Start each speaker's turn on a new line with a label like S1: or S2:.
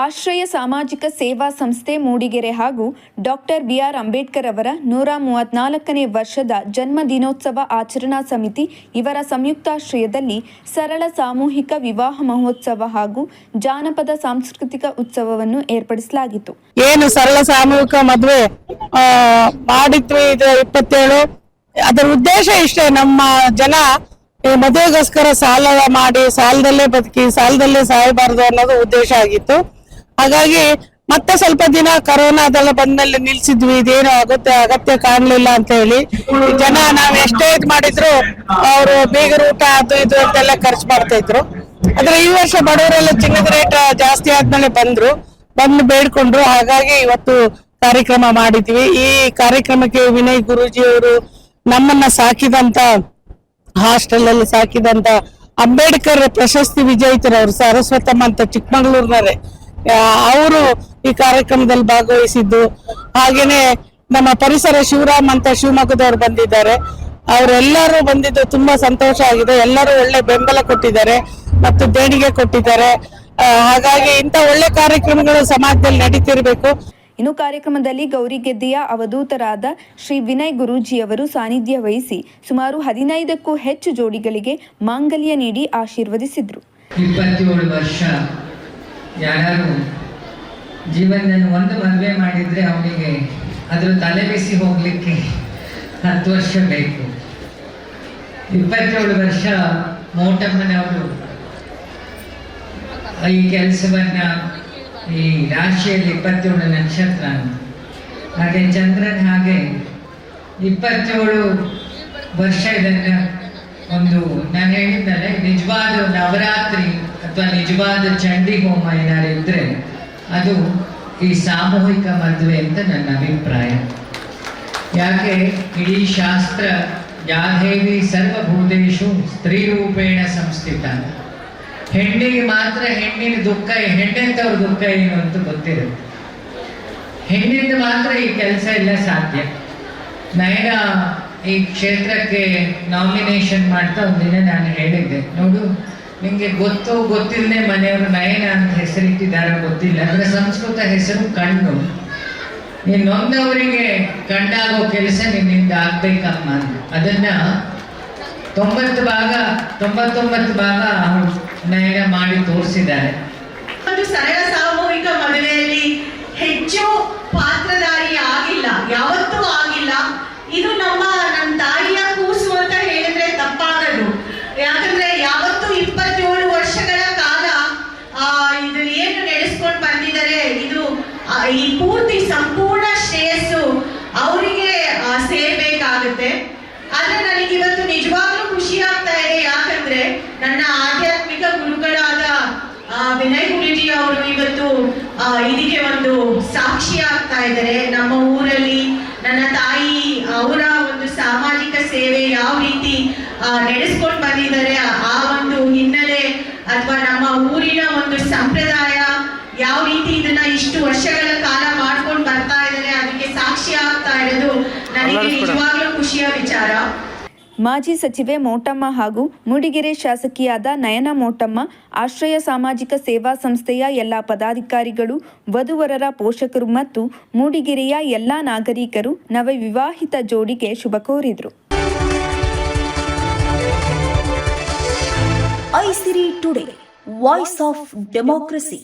S1: ಆಶ್ರಯ ಸಾಮಾಜಿಕ ಸೇವಾ ಸಂಸ್ಥೆ ಮೂಡಿಗೆರೆ ಹಾಗೂ ಡಾಕ್ಟರ್ ಬಿಆರ್ ಅಂಬೇಡ್ಕರ್ ಅವರ ನೂರ ಮೂವತ್ನಾಲ್ಕನೇ ವರ್ಷದ ಜನ್ಮ ದಿನೋತ್ಸವ ಆಚರಣಾ ಸಮಿತಿ ಇವರ ಸಂಯುಕ್ತಾಶ್ರಯದಲ್ಲಿ ಸರಳ ಸಾಮೂಹಿಕ ವಿವಾಹ ಮಹೋತ್ಸವ ಹಾಗೂ ಜಾನಪದ ಸಾಂಸ್ಕೃತಿಕ ಉತ್ಸವವನ್ನು ಏರ್ಪಡಿಸಲಾಗಿತ್ತು.
S2: ಏನು ಸರಳ ಸಾಮೂಹಿಕ ಮದುವೆ ಮಾಡಿದ್ವಿ ಇದು ಇಪ್ಪತ್ತೇಳು. ಅದರ ಉದ್ದೇಶ ಇಷ್ಟೇ, ನಮ್ಮ ಜನ ಮದುವೆಗೋಸ್ಕರ ಸಾಲ ಮಾಡಿ, ಸಾಲದಲ್ಲೇ ಬದುಕಿ, ಸಾಲದಲ್ಲೇ ಸಾಯಬಾರದು ಅನ್ನೋದು ಉದ್ದೇಶ ಆಗಿತ್ತು. ಹಾಗಾಗಿ ಮತ್ತೆ ಸ್ವಲ್ಪ ದಿನ ಕರೋನಾ ಅದೆಲ್ಲ ಬಂದ್ಮೇಲೆ ನಿಲ್ಸಿದ್ವಿ, ಇದೇನು ಅಗತ್ಯ ಅಗತ್ಯ ಕಾಣ್ಲಿಲ್ಲ ಅಂತ ಹೇಳಿ. ಜನ ನಾವ್ ಎಷ್ಟೇ ಇದ್ ಮಾಡಿದ್ರು, ಅವರು ಬೇಗ ಊಟ ಅದು ಇದು ಅಂತೆಲ್ಲ ಖರ್ಚು ಮಾಡ್ತಾ ಇದ್ರು. ಆದ್ರೆ ಈ ವರ್ಷ ಬಡವರೆಲ್ಲ ಚಿನ್ನದ ರೇಟ್ ಜಾಸ್ತಿ ಆದ್ಮೇಲೆ ಬಂದ್ರು, ಬಂದು ಬೇಡ್ಕೊಂಡ್ರು. ಹಾಗಾಗಿ ಇವತ್ತು ಕಾರ್ಯಕ್ರಮ ಮಾಡಿದ್ವಿ. ಈ ಕಾರ್ಯಕ್ರಮಕ್ಕೆ ವಿನಯ್ ಗುರುಜಿ ಅವರು ನಮ್ಮನ್ನ ಸಾಕಿದಂತ ಹಾಸ್ಟೆಲ್ ಅಲ್ಲಿ ಸಾಕಿದಂತ ಅಂಬೇಡ್ಕರ್ ಪ್ರಶಸ್ತಿ ವಿಜೇತರವರು, ಸರಸ್ವತಮ್ಮ ಅಂತ ಚಿಕ್ಕಮಗಳೂರಿನವರೇ. ಅವರು ಈ ಕಾರ್ಯಕ್ರಮದಲ್ಲಿ ಭಾಗವಹಿಸಿದ್ದು. ಹಾಗೇನೆ ನಮ್ಮ ಪರಿಸರ ಶಿವರಾಮ್ ಅಂತ ಶಿವಮೊಗ್ಗದವರು ಬಂದಿದ್ದಾರೆ. ಅವರೆಲ್ಲರೂ ಬಂದಿದ್ದು ತುಂಬಾ ಸಂತೋಷ ಆಗಿದೆ. ಎಲ್ಲರೂ ಒಳ್ಳೆ ಬೆಂಬಲ ಕೊಟ್ಟಿದ್ದಾರೆ ಮತ್ತು ದೇಣಿಗೆ ಕೊಟ್ಟಿದ್ದಾರೆ. ಹಾಗಾಗಿ ಇಂಥ ಒಳ್ಳೆ ಕಾರ್ಯಕ್ರಮಗಳು ಸಮಾಜದಲ್ಲಿ ನಡೀತಿರ್ಬೇಕು.
S1: ಇನ್ನು ಕಾರ್ಯಕ್ರಮದಲ್ಲಿ ಗೌರಿಗೆದ್ದೆಯ ಅವಧೂತರಾದ ಶ್ರೀ ವಿನಯ್ ಗುರೂಜಿಯವರು ಸಾನ್ನಿಧ್ಯ ವಹಿಸಿ ಸುಮಾರು ಹದಿನೈದಕ್ಕೂ ಹೆಚ್ಚು ಜೋಡಿಗಳಿಗೆ ಮಾಂಗಲ್ಯ ನೀಡಿ ಆಶೀರ್ವದಿಸಿದ್ರು.
S3: ಇಪ್ಪತ್ತೇಳು ವರ್ಷ ಯಾರು ಜೀವನದಲ್ಲಿ ಒಂದು ಮದುವೆ ಮಾಡಿದ್ರೆ ಅವನಿಗೆ ಅದರ ತಲೆ ಬಿಸಿ ಹೋಗ್ಲಿಕ್ಕೆ ಹತ್ತು ವರ್ಷ ಬೇಕು ಇಪ್ಪತ್ತೇಳು ವರ್ಷ ಮೋಟಮ್ಮನವರು ಈ ಕೆಲಸವನ್ನ ಈ ರಾಶಿಯಲ್ಲಿ ಇಪ್ಪತ್ತೇಳು ನಕ್ಷತ್ರ. ಹಾಗೆ ಚಂದ್ರನ ಹಾಗೆ ಇಪ್ಪತ್ತೇಳು ವರ್ಷ ಇದನ್ನ ಒಂದು ನಾನು ಹೇಳಿದ್ದಲ್ಲ ನಿಜವಾದ ನವರಾತ್ರಿ ಅಥವಾ ನಿಜವಾದ ಚಂಡಿ ಹೋಮ ಏನಾದ್ರು ಇದ್ರೆ ಅದು ಈ ಸಾಮೂಹಿಕ ಮದುವೆ ಅಂತ ನನ್ನ ಅಭಿಪ್ರಾಯ. ಯಾಕೆ? ಇಡೀ ಶಾಸ್ತ್ರ ಯಾದೇವಿ ಸರ್ವಭೂತೇಶು ಸ್ತ್ರೀ ರೂಪೇಣ ಸಂಸ್ಥಿತ. ಹೆಣ್ಣಿಗೆ ಮಾತ್ರ ಹೆಣ್ಣಿನ ದುಃಖ, ಹೆಣ್ಣೆಂತವ್ರ ದುಃಖ ಏನು ಅಂತ ಗೊತ್ತಿರುತ್ತೆ. ಹೆಣ್ಣಿಂದ ಮಾತ್ರ ಈ ಕೆಲಸ ಎಲ್ಲ ಸಾಧ್ಯ. ನಯನ ಈ ಕ್ಷೇತ್ರಕ್ಕೆ ನಾಮಿನೇಷನ್ ಮಾಡ್ತಾ ಒಂದಿನ ನಾನು ಹೇಳಿದ್ದೆ. ನೋಡು ನಿಂಗೆ ಗೊತ್ತು ಗೊತ್ತಿಲ್ಲದೆ ಮನೆಯವರು ನಯನ ಅಂತ ಹೆಸರಿಟ್ಟಿದ್ದಾರೆ, ಗೊತ್ತಿಲ್ಲ. ಅಂದರೆ ಸಂಸ್ಕೃತ ಹೆಸರು ಕಣ್ಣು. ನೀನು ನೊಂದವರಿಗೆ ಕಣ್ಣಾಗೋ ಕೆಲಸ ನಿನ್ನಿಂದ ಆಗ್ಬೇಕಮ್ಮ ಅದನ್ನು ತೊಂಬತ್ತು ಭಾಗ, ತೊಂಬತ್ತೊಂಬತ್ತು ಭಾಗ ನಯನ ಮಾಡಿ ತೋರಿಸಿದ್ದಾರೆ.
S4: ಒಂದು ಸರಳ ಸಾಮೂಹಿಕ ಮದುವೆಯಲ್ಲಿ ಹೆಚ್ಚು ಪಾತ್ರಧಾರಿ ಆಗಿಲ್ಲ ಯಾವತ್ತೂ ಆಗಿಲ್ಲ ಇದು ನಮ್ಮ ನಮ್ಮ ತಾಯಿಯ ಕೂಸು ಅಂತ ಹೇಳಿದ್ರೆ ತಪ್ಪಾಗದು ಯಾಕಂದ್ರೆ ಯಾವತ್ತೂ ಇಪ್ಪತ್ತೇಳು ವರ್ಷಗಳ ಕಾಲ ಆ ಇದು ಏನು ನಡೆಸ್ಕೊಂಡು ಬಂದಿದ್ದಾರೆ ಇದು ಆ, ಈ ಪೂರ್ತಿ ಸಂಪೂರ್ಣ ಶ್ರೇಯಸ್ಸು ಅವರಿಗೆ ಸೇರ್ಬೇಕಾಗುತ್ತೆ. ಆದ್ರೆ ನನಗೆ ಇವತ್ತು ನಿಜವಾಗ್ಲೂ ಖುಷಿ ಆಗ್ತಾ ಇದೆ. ಯಾಕಂದ್ರೆ ನನ್ನ ಆಧ್ಯಾತ್ಮಿಕ ಗುರುಗಳಾದ ವಿನಯ್ ಗುರುಜಿ ಅವರು ಇವತ್ತು ಇದಕ್ಕೆ ಒಂದು ಸಾಕ್ಷಿ ಆಗ್ತಾ ಇದ್ದಾರೆ. ನಮ್ಮ ಊರಲ್ಲಿ ನನ್ನ ತಾಯಿ, ಅವರ ಒಂದು ಸಾಮಾಜಿಕ ಸೇವೆ ಯಾವ ರೀತಿ ನಡೆಸ್ಕೊಂಡು ಬಂದಿದ್ದಾರೆ, ಆ ಒಂದು ಹಿನ್ನೆಲೆ ಅಥವಾ ನಮ್ಮ ಊರಿನ ಒಂದು ಸಂಪ್ರದಾಯ ಯಾವ ರೀತಿ ಇದನ್ನ ಇಷ್ಟು ವರ್ಷಗಳ ನನಗೆ ನಿಜವಾಗ್ಲೂ ಖುಷಿಯ ವಿಚಾರ.
S1: ಮಾಜಿ ಸಚಿವೆ ಮೋಟಮ್ಮ ಹಾಗೂ ಮೂಡಿಗೆರೆ ಶಾಸಕಿಯಾದ ನಯನ ಮೋಟಮ್ಮ ಆಶ್ರಯ ಸಾಮಾಜಿಕ ಸೇವಾ ಸಂಸ್ಥೆಯ ಎಲ್ಲ ಪದಾಧಿಕಾರಿಗಳು ವಧುವರರ ಪೋಷಕರು ಮತ್ತು ಮೂಡಿಗೆರೆಯ ಎಲ್ಲ ನಾಗರಿಕರು ನವವಿವಾಹಿತ ಜೋಡಿಗೆ ಶುಭ ಕೋರಿದರು.
S5: ಐಸಿರಿ ಟುಡೇ ವಾಯ್ಸ್ ಆಫ್ ಡೆಮೋಕ್ರಸಿ.